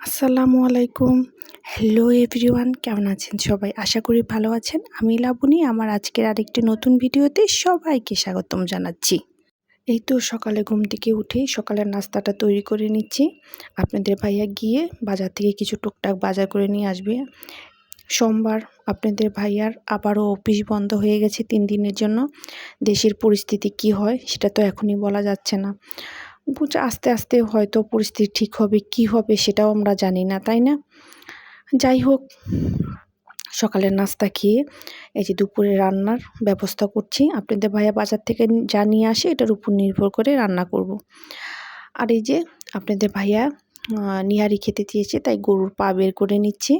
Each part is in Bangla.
আসসালামু আলাইকুম। হ্যালো এভরিওয়ান কেমন আছেন সবাই? আশা করি ভালো আছেন। আমি লাবণী, আমার আজকের আরেকটি নতুন ভিডিওতে সবাইকে স্বাগতম জানাচ্ছি। এই তো সকালে ঘুম থেকে উঠে সকালের নাস্তাটা তৈরি করে নিচ্ছি। আপনাদের ভাইয়া গিয়ে বাজার থেকে কিছু টুকটাক বাজার করে নিয়ে আসবে। সোমবার আপনাদের ভাইয়ার আবারও অফিস বন্ধ হয়ে গেছে তিন দিনের জন্য। দেশের পরিস্থিতি কি হয় সেটা তো এখনই বলা যাচ্ছে না। আস্তে আস্তে হয়তো পরিস্থিতি ঠিক হবে, কি হবে সেটাও আমরা জানি না, তাই না? যাই হোক, সকালের নাস্তা খেয়ে এই যে দুপুরে রান্নার ব্যবস্থা করছি। আপনাদের ভাইয়া বাজার থেকে যা নিয়ে আসে এটার উপর নির্ভর করে রান্না করব। আর এই যে আপনাদের ভাইয়া নিহারি খেতে চেয়েছে, তাই গরুর পা বের করে নিচ্ছি।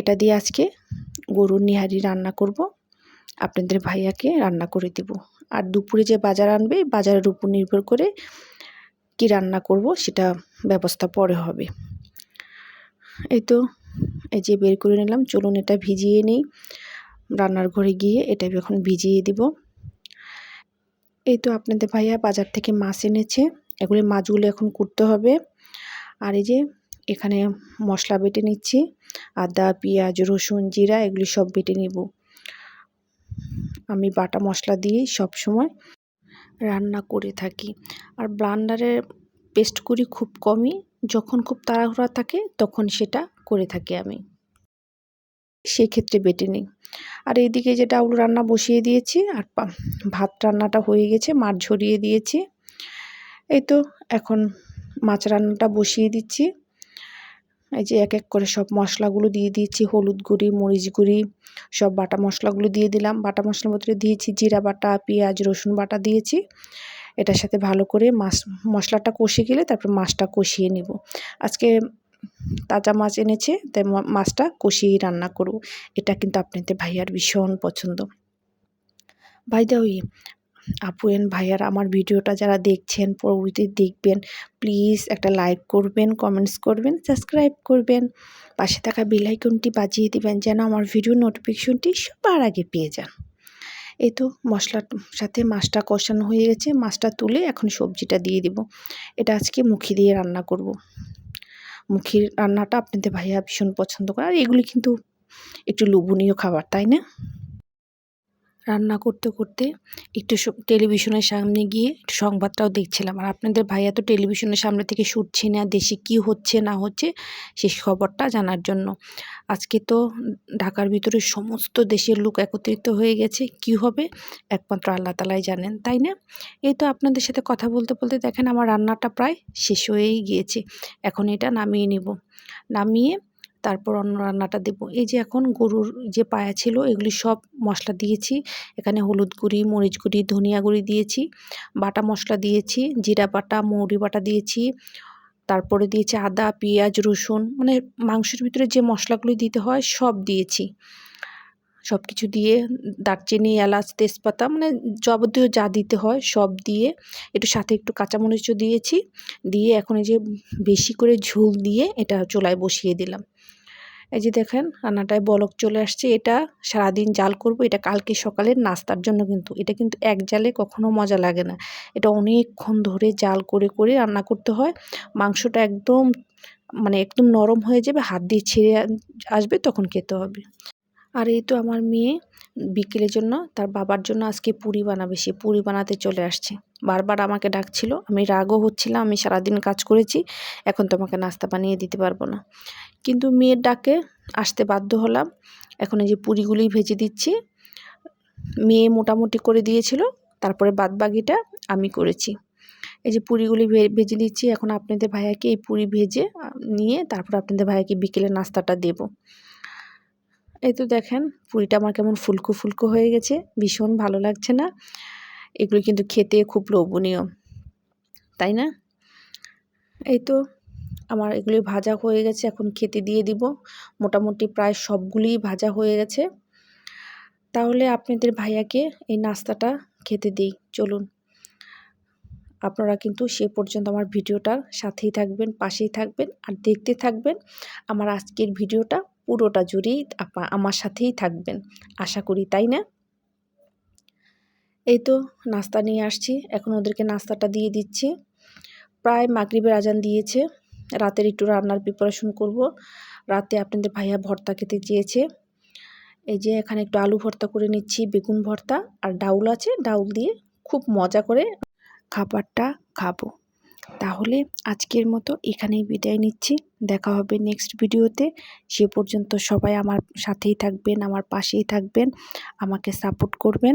এটা দিয়ে আজকে গরুর নিহারি রান্না করব। আপনাদের ভাইয়াকে রান্না করে দেব। আর দুপুরে যে বাজার আনবে, বাজারের উপর নির্ভর করে কি রান্না করব, সেটা ব্যবস্থা পরে হবে। এই তো, এই যে বের করে নিলাম। চলুন এটা ভিজিয়ে নেই। রান্নার ঘরে গিয়ে এটা এখন ভিজিয়ে দিব। এই তো আপনাদের ভাইয়া বাজার থেকে মাছ এনেছে। এগুলি মাছগুলো এখন করতে হবে। আর এই যে এখানে মশলা বেটে নিচ্ছি। আদা, পেঁয়াজ, রসুন, জিরা, এগুলি সব বেটে নিব। আমি বাটা মশলা দিয়েই সবসময় রান্না করে থাকি। আর ব্লান্ডারে পেস্ট করি খুব কমই। যখন খুব তাড়াহুড়া থাকে, তখন সেটা করে থাকি আমি। সেক্ষেত্রে বেটে নিই। আর এইদিকে যে ডাউল রান্না বসিয়ে দিয়েছি, আর ভাত রান্নাটা হয়ে গেছে, মাছ ঝরিয়ে দিয়েছি। এই তো, এখন মাছ রান্নাটা বসিয়ে দিচ্ছি। এই যে এক এক করে সব মশলাগুলো দিয়ে দিয়েছি, হলুদ গুঁড়ি, মরিচ গুঁড়ি, সব বাটা মশলাগুলো দিয়ে দিলাম। বাটা মশলার মধ্যে দিয়েছি জিরা বাটা, পেঁয়াজ, রসুন বাটা দিয়েছি। এটার সাথে ভালো করে মাছ, মশলাটা কষে গেলে তারপর মাছটা কষিয়ে নেব। আজকে তাজা মাছ এনেছে, তাই মাছটা কষিয়েই রান্না করব। এটা কিন্তু আপনাদের ভাইয়ার ভীষণ পছন্দ। ভাই দা ওই আপু এন ভাইয়ার আমার ভিডিওটা যারা দেখছেন পরবর্তী দেখবেন প্লিজ একটা লাইক করবেন কমেন্টস করবেন সাবস্ক্রাইব করবেন। পাশে থাকা বেলাইকনটি বাজিয়ে দেবেন যেন আমার ভিডিও নোটিফিকেশনটি সবার আগে পেয়ে যান। এই তো মশলার সাথে মাছটা কষানো হয়ে গেছে। মাছটা তুলে এখন সবজিটা দিয়ে দিব। এটা আজকে মুখি দিয়ে রান্না করব। মুখির রান্নাটা আপনাদের ভাইয়া ভীষণ পছন্দ করে। আর এগুলি কিন্তু একটু লোভনীয় খাবার, তাই না? রান্না করতে করতে একটু টেলিভিশনের সামনে গিয়ে একটু সংবাদটাও দেখছিলাম। আর আপনাদের ভাইয়া তো টেলিভিশনের সামনে থেকে শুটছে না, দেশে কি হচ্ছে, না হচ্ছে সেই খবরটা জানার জন্য। আজকে তো ঢাকার ভিতরে সমস্ত দেশের লোক একত্রিত হয়ে গেছে, কি হবে একমাত্র আল্লাহ তালাই জানেন, তাই না? এই তো আপনাদের সাথে কথা বলতে বলতে দেখেন আমার রান্নাটা প্রায় শেষ হয়েই গিয়েছে। এখন এটা নামিয়ে নিব। নামিয়ে তারপর অন্য রান্নাটা দেব। এই যে এখন গরুর যে পায়া ছিল, এগুলি সব মশলা দিয়েছি। এখানে হলুদ গুঁড়ি, মরিচ গুঁড়ি, ধনিয়া গুঁড়ি দিয়েছি, বাটা মশলা দিয়েছি, জিরা বাটা, মৌরি বাটা দিয়েছি, তারপরে দিয়েছি আদা, পেঁয়াজ, রসুন মানে মাংসের ভিতরে যে মশলাগুলি দিতে হয় সব দিয়েছি। সব কিছু দিয়ে দারচিনি, এলাচ, তেজপাতা মানে যাবতীয় যা দিতে হয় সব দিয়ে একটু সাথে একটু কাঁচামরিচও দিয়েছি। দিয়ে এখন এই যে বেশি করে ঝোল দিয়ে এটা চোলায় বসিয়ে দিলাম। এই যে দেখেন, রান্নাটায় বলক চলে আসছে। এটা সারাদিন জাল করব, এটা কালকে সকালের নাস্তার জন্য কিন্তু। এটা কিন্তু এক জালে কখনো মজা লাগে না। এটা অনেকক্ষণ ধরে জাল করে করে রান্না করতে হয়। মাংসটা একদম মানে একদম নরম হয়ে যাবে, হাত দিয়ে ছিঁড়ে আসবে, তখন খেতে হবে। আর এই তো আমার মেয়ে বিকেলের জন্য, তার বাবার জন্য আজকে পুরি বানাবে। সে পুরি বানাতে চলে আসছে। বারবার আমাকে ডাকছিল। আমি রাগও হচ্ছিলাম, আমি সারাদিন কাজ করেছি, এখন তোমাকে নাস্তা বানিয়ে দিতে পারব না। কিন্তু মেয়ের ডাকে আসতে বাধ্য হলাম। এখন এই যে পুরিগুলি ভেজে দিচ্ছি। মেয়ে মোটামুটি করে দিয়েছিল, তারপরে বাদবাকিটা আমি করেছি। এই যে পুরিগুলি ভেজে দিচ্ছি, এখন আপনাদের ভাইয়াকে এই পুরি ভেজে নিয়ে তারপর আপনাদের ভাইয়াকে বিকেলে নাস্তাটা দেব। এই তো দেখেন, পুরিটা আমার কেমন ফুলকো ফুলকো হয়ে গেছে, ভীষণ ভালো লাগছে না। এগুলো কিন্তু খেতে খুব লোভনীয়, তাই না? এই তো আমার এগুলি ভাজা হয়ে গেছে, এখন খেতে দিয়ে দিব। মোটামুটি প্রায় সবগুলিই ভাজা হয়ে গেছে। তাহলে আপনাদের ভাইয়াকে এই নাস্তাটা খেতে দিই, চলুন। আপনারা কিন্তু সে পর্যন্ত আমার ভিডিওটার সাথেই থাকবেন, পাশেই থাকবেন আর দেখতে থাকবেন। আমার আজকের ভিডিওটা পুরোটা জুড়েই আমার সাথেই থাকবেন, আশা করি, তাই না? এই তো নাস্তা নিয়ে আসছি। এখন ওদেরকে নাস্তাটা দিয়ে দিচ্ছি। প্রায় মাগরিবের আজান দিয়েছে। রাতের একটু রান্নার প্রিপারেশন করব। রাতে আপনাদের ভাইয়া ভর্তা খেতে চেয়েছে। এই যে এখানে একটু আলু ভর্তা করে নিচ্ছি, বেগুন ভর্তা আর ডাউল আছে। ডাউল দিয়ে খুব মজা করে খাবারটা খাব। তাহলে আজকের মতো এখানেই বিদায় নিচ্ছি। দেখা হবে নেক্সট ভিডিওতে। সে পর্যন্ত সবাই আমার সাথেই থাকবেন, আমার পাশেই থাকবেন, আমাকে সাপোর্ট করবেন।